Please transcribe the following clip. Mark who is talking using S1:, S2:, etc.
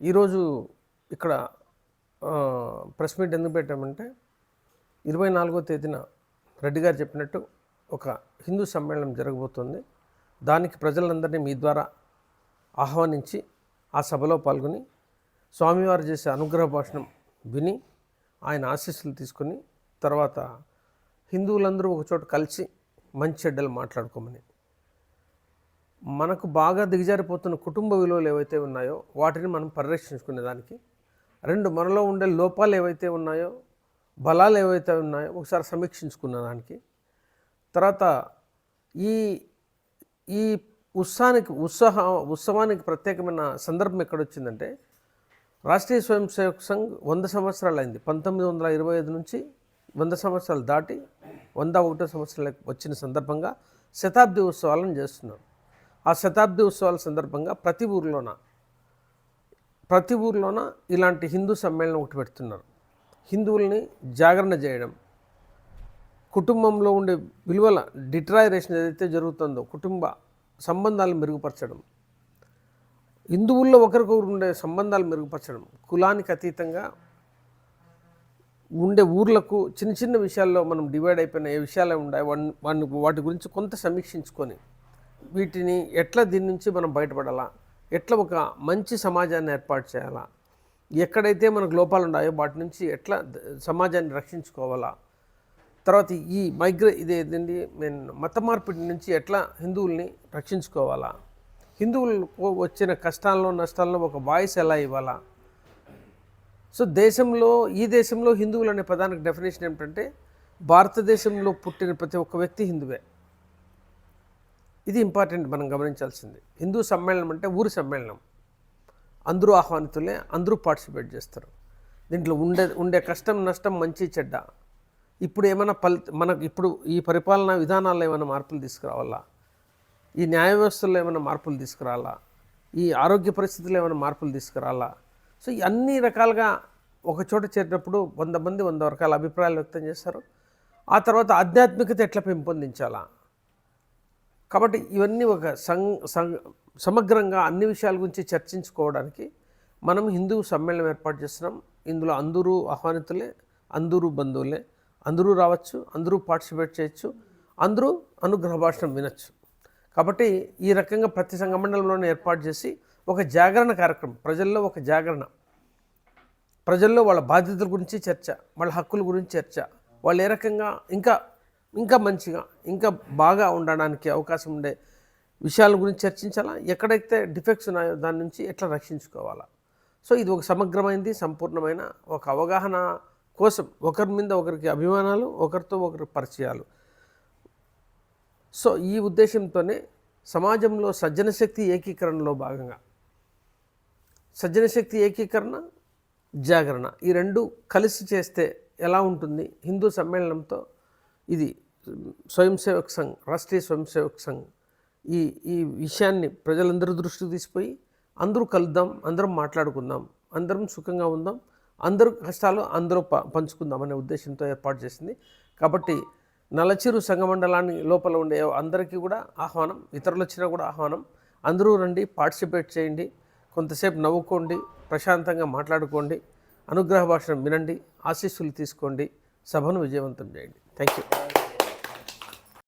S1: ఈరోజు ఇక్కడ press meet ఎందుకు పెట్టామంటే ఇరవై నాలుగో తేదీన రెడ్డి గారు చెప్పినట్టు ఒక హిందూ సమ్మేళనం జరగబోతుంది. దానికి ప్రజలందరినీ మీ ద్వారా ఆహ్వానించి ఆ సభలో పాల్గొని స్వామివారు చేసే అనుగ్రహ భాషణం విని ఆయన ఆశీస్సులు తీసుకొని తర్వాత హిందువులందరూ ఒకచోట కలిసి మంచి చెడ్డలు మాట్లాడుకోమని మనకు బాగా దిగజారిపోతున్న కుటుంబ విలువలు ఏవైతే ఉన్నాయో వాటిని మనం పరిరక్షించుకునేదానికి రెండు మనలో ఉండే లోపాలు ఏవైతే ఉన్నాయో బలాలు ఏవైతే ఉన్నాయో ఒకసారి సమీక్షించుకున్న దానికి. తర్వాత ఈ ఈ ఉత్సాహానికి ఉత్సాహ ఉత్సవానికి ప్రత్యేకమైన సందర్భం ఎక్కడొచ్చిందంటే రాష్ట్రీయ స్వయం సేవక్ సంఘ్ వంద సంవత్సరాలు అయింది పంతొమ్మిది వందల ఇరవై ఐదు నుంచి వంద సంవత్సరాలు దాటి వంద ఒకటో సంవత్సరాలకు వచ్చిన సందర్భంగా శతాబ్ది ఉత్సవాలను చేస్తున్నారు. ఆ శతాబ్ది ఉత్సవాల సందర్భంగా ప్రతి ఊర్లోన? ప్రతి ఊర్లోన? ఇలాంటి హిందూ సమ్మేళనం ఒకటి పెడుతున్నారు. హిందువుల్ని జాగరణ చేయడం. కుటుంబంలో ఉండే విలువల డిట్రాయరేషన్ ఏదైతే జరుగుతుందో కుటుంబ సంబంధాలు మెరుగుపరచడం. హిందువుల్లో ఒకరికొకరు ఉండే సంబంధాలు మెరుగుపరచడం. కులానికి అతీతంగా ఉండే ఊర్లకు చిన్న చిన్న విషయాల్లో మనం డివైడ్ అయిపోయిన ఏ విషయాలే ఉన్నాయి వాటిని వాటి గురించి కొంత సమీక్షించుకొని వీటిని ఎట్లా దీని నుంచి మనం బయటపడాలా? ఎట్లా ఒక మంచి సమాజాన్ని ఏర్పాటు చేయాలా? ఎక్కడైతే మనకు లోపాలు ఉన్నాయో వాటి నుంచి ఎట్లా సమాజాన్ని రక్షించుకోవాలా? తర్వాత ఈ మైగ్రే ఇది ఏంటండి? మత మార్పిడి నుంచి ఎట్లా హిందువుల్ని రక్షించుకోవాలా? హిందువులకు వచ్చిన కష్టాల్లో నష్టాల్లో ఒక వాయిస్ ఎలా ఇవ్వాలా? సో దేశంలో ఈ దేశంలో హిందువులు అనే పదానికి డెఫినేషన్ ఏమిటంటే భారతదేశంలో పుట్టిన ప్రతి ఒక్క వ్యక్తి హిందువే. ఇది ఇంపార్టెంట్ మనం గమనించాల్సింది. హిందూ సమ్మేళనం అంటే ఊరి సమ్మేళనం. అందరూ ఆహ్వానితులే అందరూ పార్టిసిపేట్ చేస్తారు. దీంట్లో ఉండే ఉండే కష్టం నష్టం మంచి చెడ్డ. ఇప్పుడు ఏమైనా ఫలి మనకు ఇప్పుడు ఈ పరిపాలనా విధానాల్లో ఏమైనా మార్పులు తీసుకురావాలా? ఈ న్యాయ వ్యవస్థలో ఏమైనా మార్పులు తీసుకురావాలా? ఈ ఆరోగ్య పరిస్థితుల్లో ఏమైనా మార్పులు తీసుకురావాలా? సో అన్ని రకాలుగా ఒక చోట చేరినప్పుడు వంద మంది వంద రకాల అభిప్రాయాలు వ్యక్తం చేస్తారు. ఆ తర్వాత ఆధ్యాత్మికత ఎట్లా పెంపొందించాలా? కాబట్టి ఇవన్నీ ఒక సం సమగ్రంగా అన్ని విషయాల గురించి చర్చించుకోవడానికి మనం హిందూ సమ్మేళనం ఏర్పాటు చేస్తున్నాం. ఇందులో అందరూ ఆహ్వానితులే అందరూ బంధువులే. అందరూ రావచ్చు అందరూ పార్టిసిపేట్ చేయొచ్చు అందరూ అనుగ్రహ భాషణం వినొచ్చు. కాబట్టి ఈ రకంగా ప్రతి సంఘ మండలంలోనే ఏర్పాటు చేసి ఒక జాగరణ కార్యక్రమం ప్రజల్లో ఒక జాగరణ. ప్రజల్లో వాళ్ళ బాధ్యతల గురించి చర్చ వాళ్ళ హక్కుల గురించి చర్చ. వాళ్ళు ఏ రకంగా ఇంకా ఇంకా మంచిగా ఇంకా బాగా ఉండడానికి అవకాశం ఉండే విషయాల గురించి చర్చించాలా? ఎక్కడైతే డిఫెక్ట్స్ ఉన్నాయో దాని నుంచి ఎట్లా రక్షించుకోవాలా? సో ఇది ఒక సమగ్రమైనది సంపూర్ణమైన ఒక అవగాహన కోసం ఒకరి మీద ఒకరికి అభిమానాలు ఒకరితో ఒకరి పరిచయాలు. సో ఈ ఉద్దేశంతోనే సమాజంలో సజ్జన శక్తి ఏకీకరణలో భాగంగా సజ్జన శక్తి ఏకీకరణ జాగరణ ఈ రెండు కలిసి చేస్తే ఎలా ఉంటుంది? హిందూ సమ్మేళనంతో ఇది స్వయం సేవక్ సంఘ్ రాష్ట్రీయ స్వయం సేవక్ సంఘ్ ఈ ఈ విషయాన్ని ప్రజలందరూ దృష్టికి తీసిపోయి అందరూ కలుద్దాం అందరం మాట్లాడుకుందాం అందరం సుఖంగా ఉందాం అందరూ కష్టాలు అందరూ ప పంచుకుందాం అనే ఉద్దేశంతో ఏర్పాటు చేసింది. కాబట్టి నలచిరు సంఘమండలాన్ని లోపల ఉండే అందరికీ కూడా ఆహ్వానం ఇతరులు వచ్చినా కూడా ఆహ్వానం. అందరూ రండి పార్టిసిపేట్ చేయండి కొంతసేపు నవ్వుకోండి ప్రశాంతంగా మాట్లాడుకోండి అనుగ్రహ భాషను వినండి ఆశీస్సులు తీసుకోండి సభను విజయవంతం చేయండి. Thank you.